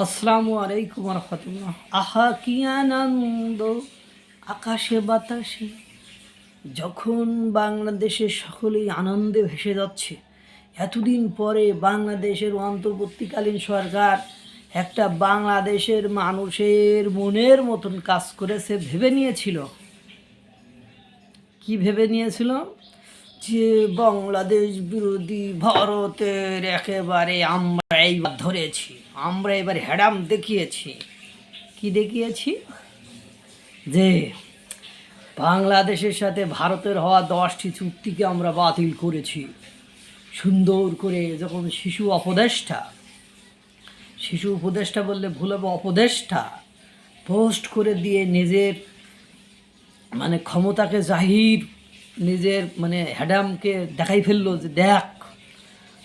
আসসালামু আলাইকুম রহমতুল্লাহ আহা কি আনন্দ, আকাশে বাতাসে, যখন বাংলাদেশের সকলেই আনন্দে ভেসে যাচ্ছে, এতদিন পরে বাংলাদেশের অন্তর্বর্তীকালীন সরকার একটা বাংলাদেশের মানুষের মনের মতন কাজ করেছে, ভেবে নিয়েছিল। কি ভেবে নিয়েছিল? যে বাংলাদেশ বিরোধী ভারতের একেবারে আমরা এইবার ধরেছি, আমরা এবার হ্যাডাম দেখিয়েছি। কি দেখিয়েছি? যে বাংলাদেশের সাথে ভারতের হওয়া দশটি চুক্তিকে আমরা বাতিল করেছি। সুন্দর করে যখন শিশু অপদেষ্টা, শিশু উপদেষ্টা বললে ভুল হবে অপদেষ্টা পোস্ট করে দিয়ে নিজের মানে ক্ষমতাকে জাহির নিজের মানে হ্যাডামকে দেখাই ফেলল যে, দেখ,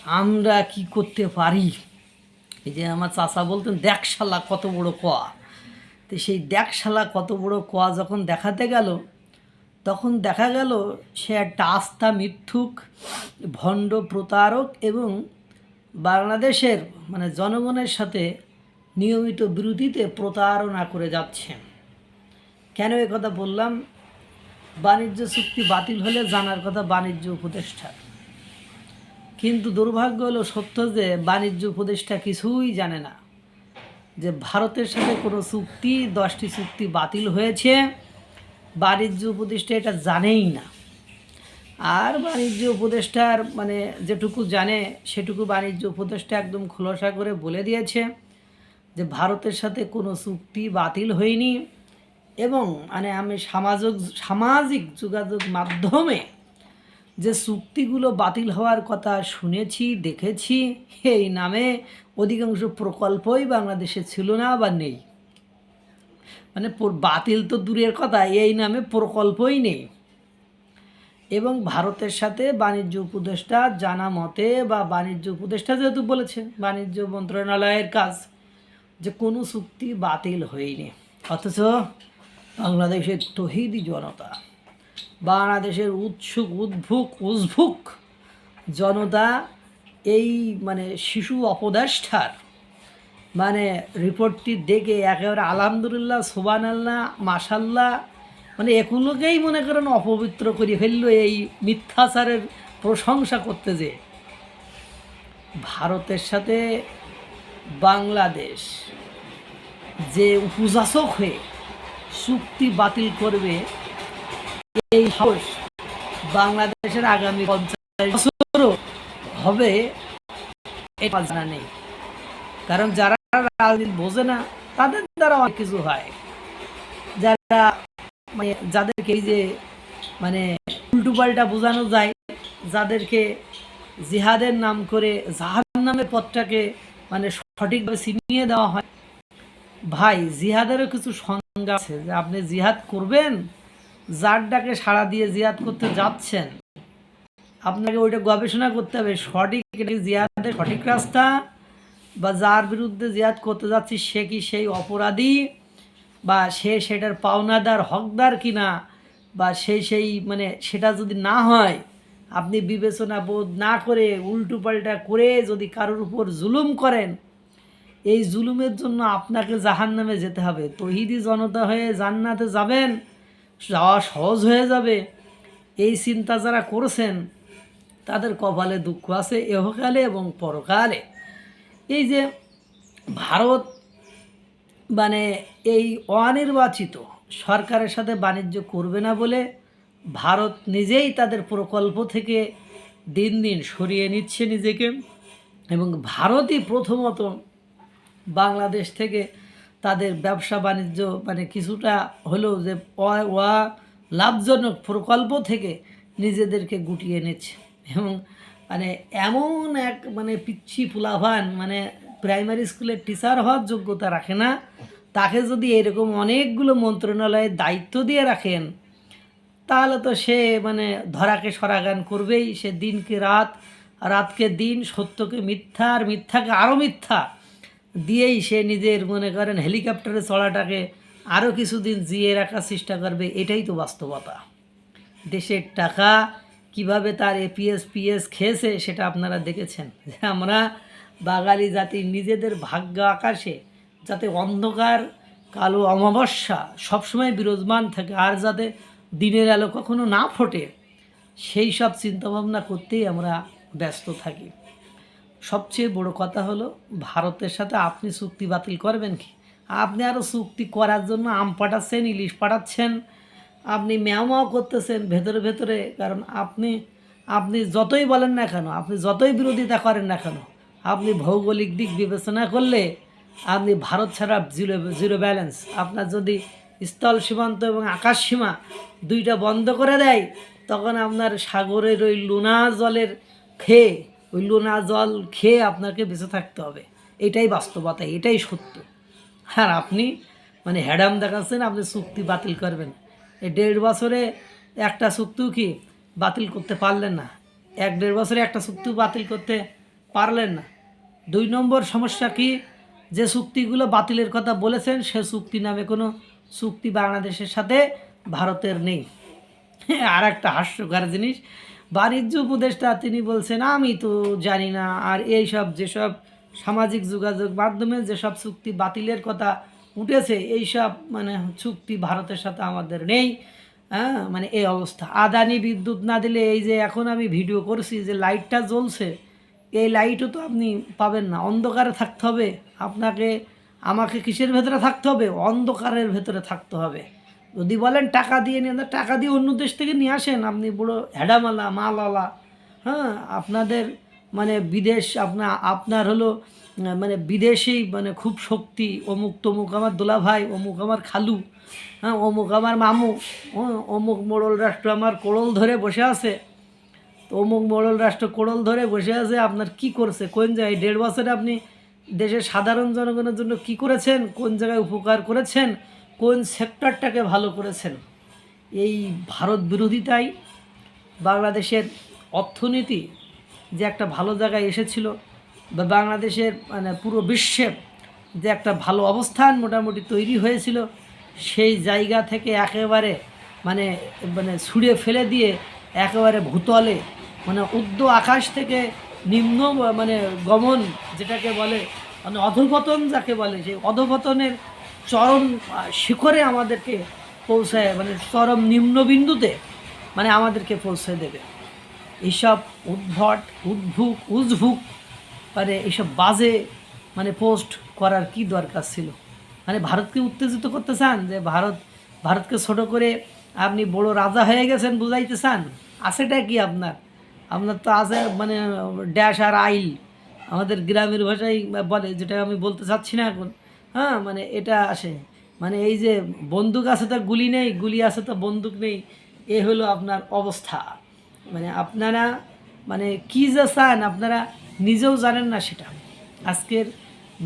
আমরা কি করতে পারি? এই যে আমার চাচা বলতেন, দেখ শালা, কত বড় কোয়া তো সেই দেখ শালা, কত বড় কোয়া যখন দেখাতে গেল, তখন দেখা গেল, সে একটা আস্থা মিথ্যুক, ভণ্ড প্রতারক এবং বাংলাদেশের মানে জনগণের সাথে নিয়মিত বিরোধীতে প্রতারণা করে যাচ্ছে কেন কথা বললাম? বাণিজ্য চুক্তি বাতিল হলে জানার কথা বাণিজ্য উপদেষ্টা। কিন্তু দুর্ভাগ্য হলো সত্য যে বাণিজ্য উপদেষ্টা কিছুই জানে না যে ভারতের সাথে কোনো চুক্তি, দশটি চুক্তি বাতিল হয়েছে। বাণিজ্য উপদেষ্টা এটা জানেই না। আর বাণিজ্য উপদেষ্টার মানে যেটুকু জানে, সেটুকু বাণিজ্য উপদেষ্টা একদম খোলসা করে বলে দিয়েছে যে ভারতের সাথে কোনো চুক্তি বাতিল হয়নি। এবং মানে আমি সামাজিক সামাজিক যোগাযোগ মাধ্যমে যে চুক্তিগুলো বাতিল হওয়ার কথা শুনেছি, দেখেছি, এই নামে অধিকাংশ প্রকল্পই বাংলাদেশে ছিল না বা নেই। মানে বাতিল তো দূরের কথা, এই নামে প্রকল্পই নেই। এবং ভারতের সাথে বাণিজ্য উপদেষ্টা জানা মতে বা বাণিজ্য উপদেষ্টা যেহেতু বলেছে বাণিজ্য মন্ত্রণালয়ের কাজ যে কোনো চুক্তি বাতিল হয়নি। অথচ বাংলাদেশের তহিদি জনতা, বাংলাদেশের উৎসুক, উদ্ভুক উদ্ভুক জনতা, এই মানে শিশু অপদেষ্টার মানে রিপোর্টটি দেখে একেবারে আলহামদুলিল্লাহ সোবান আল্লাহ মাসাল্লাহ মানে এগুলোকেই মনে করেন অপবিত্র করে ফেলল এই মিথ্যাচারের প্রশংসা করতে যে। ভারতের সাথে বাংলাদেশ যে উপযাচক হয়ে চুক্তি বাতিল করবে এই সাহস বাংলাদেশের আগামী পঞ্চাশ বছরও হবে এটা জানা নেই। কারণ যারা রাজনীতি বোঝে না, তাদের দ্বারা অনেক কিছু হয়। যারা মানে যাদেরকে এই যে মানে উল্টো পাল্টা বোঝানো যায়, যাদেরকে জিহাদের নাম করে জাহাদ নামের পথটাকে মানে সঠিকভাবে চিনিয়ে দেওয়া হয় ভাই, জিহাদেরও কিছু সংজ্ঞা আছে যে আপনি জিহাদ করবেন, যার ডাকে সাড়া দিয়ে জিহাদ করতে যাচ্ছেন। আপনাকে ওইটা গবেষণা করতে হবে, সঠিক কি জিহাদের সঠিক রাস্তা, বা যার বিরুদ্ধে জিহাদ করতে যাচ্ছি সে কি সেই অপরাধী, বা সে সেটার পাওনাদার, হকদার কিনা, বা সেই সেই মানে সেটা যদি না হয়, আপনি বিবেচনা বোধ না করে উল্টো পাল্টা করে যদি কারোর উপর জুলুম করেন এই জুলুমের জন্য আপনাকে জাহান নামে যেতে হবে। তহিদি জনতা হয়ে জান্নাতে যাবেন, যাওয়া সহজ হয়ে যাবে। এই চিন্তা যারা করেছেন, তাদের কপালে দুঃখ আছে এহকালে এবং পরকালে। এই যে ভারত মানে এই অনির্বাচিত, সরকারের সাথে বাণিজ্য করবে না বলে ভারত নিজেই তাদের প্রকল্প থেকে দিন দিন সরিয়ে নিচ্ছে নিজেকে। এবং ভারতই প্রথমত বাংলাদেশ থেকে তাদের ব্যবসা বাণিজ্য মানে কিছুটা হলেও যে অ লাভজনক প্রকল্প থেকে নিজেদেরকে গুটিয়ে নিচ্ছে এবং মানে এমন এক মানে পিচ্ছি ফুলাভান মানে প্রাইমারি স্কুলের টিচার হওয়ার যোগ্যতা রাখে না। তাকে যদি এরকম অনেকগুলো মন্ত্রণালয়ের দায়িত্ব দিয়ে রাখেন, তাহলে তো সে মানে ধরাকে সরাগান করবেই। সে দিনকে রাত, রাতকে দিন, সত্যকে মিথ্যা আর মিথ্যাকে আরও মিথ্যা দিয়েই সে নিজের মনে করেন হেলিকপ্টারে চড়াটাকে আরও কিছুদিন জিয়ে রাখার চেষ্টা করবে, এটাই তো বাস্তবতা। দেশের টাকা কীভাবে তার এপিএস পিএস খেয়েছে সেটা আপনারা দেখেছেন। যে আমরা বাঙালি জাতি নিজেদের ভাগ্য আকাশে যাতে অন্ধকার, কালো অমাবস্যা সবসময় বিরাজমান থাকে, আর যাতে দিনের আলো কখনো না ফোটে, সেই সব চিন্তাভাবনা করতেই আমরা ব্যস্ত থাকি। সবচেয়ে বড় কথা হলো, ভারতের সাথে আপনি চুক্তি বাতিল করবেন কি? আপনি আরও চুক্তি করার জন্য আম পাঠাচ্ছেন, ইলিশ পাঠাচ্ছেন, আপনি ম্যাও করতেছেন ভেতরে ভেতরে, কারণ আপনি আপনি যতই বলেন না কেন, আপনি যতই বিরোধিতা করেন না কেন, আপনি ভৌগোলিক দিক বিবেচনা করলে আপনি ভারত ছাড়া জিরো জিরো ব্যালেন্স। আপনার যদি স্থল সীমান্ত এবং আকাশ সীমা দুইটা বন্ধ করে দেয়, তখন আপনার সাগরের ওই লুনা জলের খেয়ে ওই লুনা জল খেয়ে আপনাকে বেঁচে থাকতে হবে। এটাই বাস্তবতা, এটাই সত্য। আর আপনি মানে হ্যাডাম দেখাচ্ছেন, আপনি চুক্তি বাতিল করবেন। এই দেড় বছরে একটা চুক্তিও কি বাতিল করতে পারলেন না? এক দেড় বছরে একটা চুক্তিও বাতিল করতে পারলেন না? দুই নম্বর সমস্যা কি? যে চুক্তিগুলো বাতিলের কথা বলেছেন, সে চুক্তি নামে কোনো চুক্তি বাংলাদেশের সাথে ভারতের নেই। আর একটা হাস্যকর জিনিস বাণিজ্য উপদেষ্টা তিনি বলছেন, আমি তো জানি না, আর এই সব যেসব সামাজিক যোগাযোগ মাধ্যমে যেসব চুক্তি বাতিলের কথা উঠেছে এই সব মানে চুক্তি ভারতের সাথে আমাদের নেই। হ্যাঁ মানে এই অবস্থা। আদানি বিদ্যুৎ না দিলে এই যে এখন আমি ভিডিও করছি যে লাইটটা জ্বলছে, এই লাইটও তো আপনি পাবেন না। অন্ধকারে থাকতে হবে। আপনাকে, আমাকে কিসের ভেতরে থাকতে হবে? অন্ধকারের ভেতরে থাকতে হবে। যদি বলেন টাকা দিয়ে নিয়ে টাকা দিয়ে অন্য দেশ থেকে নিয়ে আসেন। আপনি বড় হ্যাডামালা মালালা হ্যাঁ আপনাদের মানে বিদেশ আপনার আপনার হলো মানে বিদেশেই মানে খুব শক্তি। অমুক তমুক আমার দোলা ভাই অমুক আমার খালু হ্যাঁ অমুক আমার মামু ও- অমুক মোড়ল রাষ্ট্র আমার কোড়ল ধরে বসে আছে। তো অমুক মোড়ল রাষ্ট্র কোড়ল ধরে বসে আছে, আপনার কি করছে? কোন জায়গায় দেড় বছরে আপনি দেশের সাধারণ জনগণের জন্য কি করেছেন? কোন জায়গায় উপকার করেছেন? কোন সেক্টরটাকে ভালো করেছেন? এই ভারত বিরোধিতাই বাংলাদেশের অর্থনীতি যে একটা ভালো জায়গায় এসেছিল বা বাংলাদেশের মানে পুরো বিশ্বে যে একটা ভালো অবস্থান মোটামুটি তৈরি হয়েছিল, সেই জায়গা থেকে একেবারে মানে মানে ছুঁড়ে ফেলে দিয়ে একেবারে ভূতলে মানে উদ্য আকাশ থেকে নিম্ন মানে গমন যেটাকে বলে মানে অধপতন যাকে বলে, সেই অধপতনের চরম শিখরে আমাদেরকে পৌঁছায় মানে চরম নিম্নবিন্দুতে মানে আমাদেরকে পৌঁছে দেবে। এইসব উদ্ভট, উদ্ভুক, উজভুক মানে এইসব বাজে মানে পোস্ট করার কি দরকার ছিল? মানে ভারতকে উত্তেজিত করতে চান? যে ভারত, ভারতকে ছোট করে আপনি বড় রাজা হয়ে গেছেন বুঝাইতে চান? আছেটা কি আপনার? আপনার তো আছে মানে ড্যাশ আর আইল। আমাদের গ্রামের ভাষায় বলে, যেটা আমি বলতে চাচ্ছি না এখন। হ্যাঁ মানে এটা আসে। মানে এই যে বন্দুক আছে তো গুলি নেই, গুলি আছে তো বন্দুক নেই, এ হলো আপনার অবস্থা। মানে আপনারা মানে কী যে চান, আপনারা নিজেও জানেন না সেটা। আজকের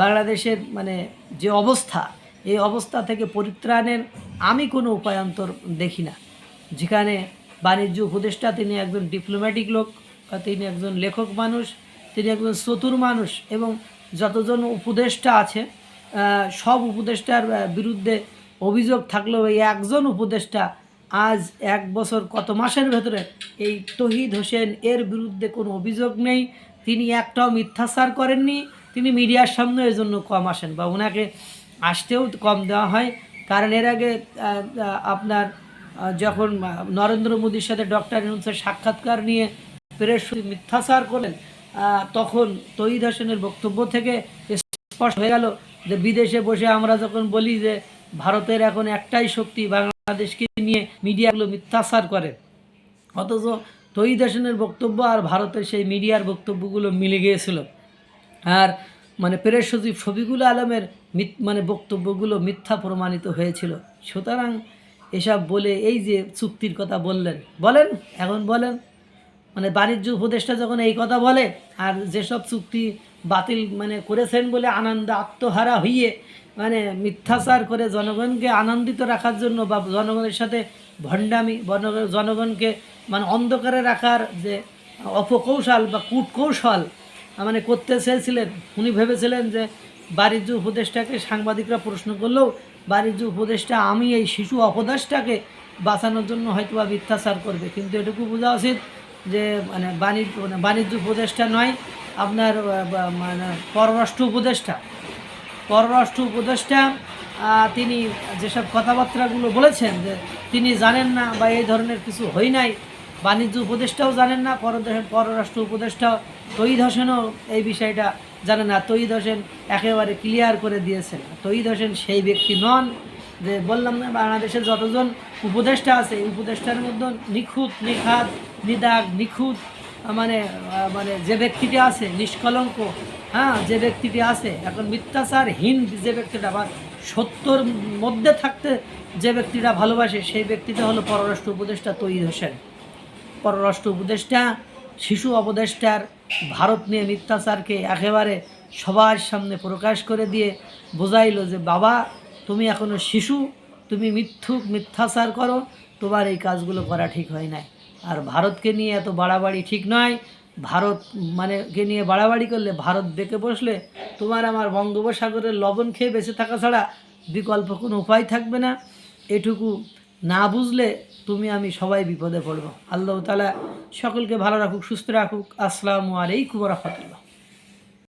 বাংলাদেশের মানে যে অবস্থা, এই অবস্থা থেকে পরিত্রাণের আমি কোনো উপায়ান্তর দেখি না। যেখানে বাণিজ্য উপদেষ্টা, তিনি একজন ডিপ্লোম্যাটিক লোক তিনি একজন লেখক মানুষ, তিনি একজন চতুর মানুষ, এবং যতজন উপদেষ্টা আছে সব উপদেষ্টার বিরুদ্ধে অভিযোগ থাকলেও এই একজন উপদেষ্টা আজ এক বছর কত মাসের ভেতরে এই তহিদ হোসেন এর বিরুদ্ধে কোনো অভিযোগ নেই। তিনি একটাও মিথ্যাচার করেননি। তিনি মিডিয়ার সামনে এই জন্য কম আসেন বা ওনাকে আসতেও কম দেওয়া হয়। কারণ এর আগে আপনার যখন নরেন্দ্র মোদীর সাথে ডক্টর ইউনুসের সাক্ষাৎকার নিয়ে প্রেস মিথ্যাচার করলেন তখন তহিদ হোসেনের বক্তব্য থেকে স্পষ্ট হয়ে গেল যে বিদেশে বসে আমরা যখন বলি যে ভারতের এখন একটাই শক্তি বাংলাদেশকে নিয়ে মিডিয়াগুলো মিথ্যাচার করে, অথচ তহিদ হোসেনের বক্তব্য আর ভারতের সেই মিডিয়ার বক্তব্যগুলো মিলে গিয়েছিল। আর মানে প্রেস সচিব শফিকুল আলমের মানে বক্তব্যগুলো মিথ্যা প্রমাণিত হয়েছিল। সুতরাং এসব বলে এই যে চুক্তির কথা বললেন, বলেন, এখন বলেন। মানে বাণিজ্য উপদেষ্টা যখন এই কথা বলে, আর যেসব চুক্তি বাতিল মানে করেছেন বলে আনন্দ আত্মহারা হইয়ে মানে মিথ্যাচার করে জনগণকে আনন্দিত রাখার জন্য বা জনগণের সাথে ভণ্ডামি জনগণকে মানে অন্ধকারে রাখার যে অপকৌশল বা কূটকৌশল মানে করতে চেয়েছিলেন। উনি ভেবেছিলেন যে বাণিজ্য উপদেষ্টাকে সাংবাদিকরা প্রশ্ন করলেও বাণিজ্য উপদেষ্টা, আমি এই শিশু অপদাসটাকে বাঁচানোর জন্য হয়তো বা মিথ্যাচার করবে। কিন্তু এটুকু বোঝা উচিত যে মানে বাণিজ্য মানে বাণিজ্য উপদেষ্টা নয়, আপনার মানে পররাষ্ট্র উপদেষ্টা। পররাষ্ট্র উপদেষ্টা তিনি যেসব কথাবার্তাগুলো বলেছেন যে, তিনি জানেন না বা এই ধরনের কিছু হয় নাই, বাণিজ্য উপদেষ্টাও জানেন না পররাষ্ট্র উপদেষ্টা তৈদ হোসেনও এই বিষয়টা জানেন না। তৈদ হোসেন একেবারে ক্লিয়ার করে দিয়েছেন। তৈদ হোসেন সেই ব্যক্তি নন। যে বললাম না, বাংলাদেশের যতজন উপদেষ্টা আছে, এই উপদেষ্টার মধ্যে নিখুঁত, নিখাত, নিদাগ, নিখুঁত মানে মানে যে ব্যক্তিটি আছে, নিষ্কলঙ্ক হ্যাঁ যে ব্যক্তিটি আছে, এখন মিথ্যাচারহীন যে ব্যক্তিটা বা সত্যর মধ্যে থাকতে যে ব্যক্তিটা ভালোবাসে, সেই ব্যক্তিটা হলো পররাষ্ট্র উপদেষ্টা তৈরি হোসেন। পররাষ্ট্র উপদেষ্টা, শিশু অপদেষ্টার ভারত নিয়ে মিথ্যাচারকে একেবারে সবার সামনে প্রকাশ করে দিয়ে বোঝাইল যে বাবা তুমি এখনও শিশু, তুমি মিথ্যুক, মিথ্যাচার করো, তোমার এই কাজগুলো করা ঠিক হয় নাই। আর ভারতকে নিয়ে এত বাড়াবাড়ি ঠিক নয়। ভারত মানে কে নিয়ে বাড়াবাড়ি করলে, ভারত বেঁকে বসলে, তোমার আমার বঙ্গোপসাগরের লবণ খেয়ে বেঁচে থাকা ছাড়া বিকল্প কোনো উপায় থাকবে না। এটুকু না বুঝলে তুমি আমি সবাই বিপদে পড়ব। আল্লাহ তালা সকলকে ভালো রাখুক, সুস্থ রাখুক। আসসালামু আলাইকুম রহমতুল্লাহ।